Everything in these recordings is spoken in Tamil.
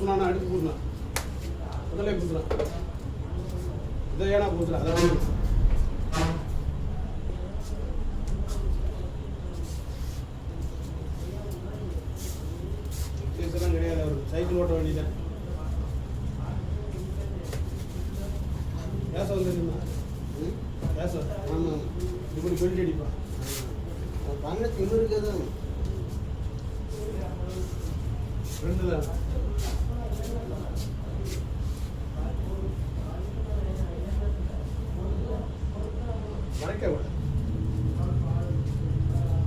பூசுனா நான் அடுப்பு பூசுனா முதலே பூசுனா இதை ஏன்னா பூசுறேன் அதான் கேஸ்லாம் கிடையாது அவர் சைக்கிள் ஓட்ட வேண்டியதான் கேஸ் வந்துருமா கேஸ் ஆமாம் இப்படி பெல்ட் அடிப்பான். பண்ண திமிருக்கே தான்.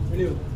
வெளியே வந்து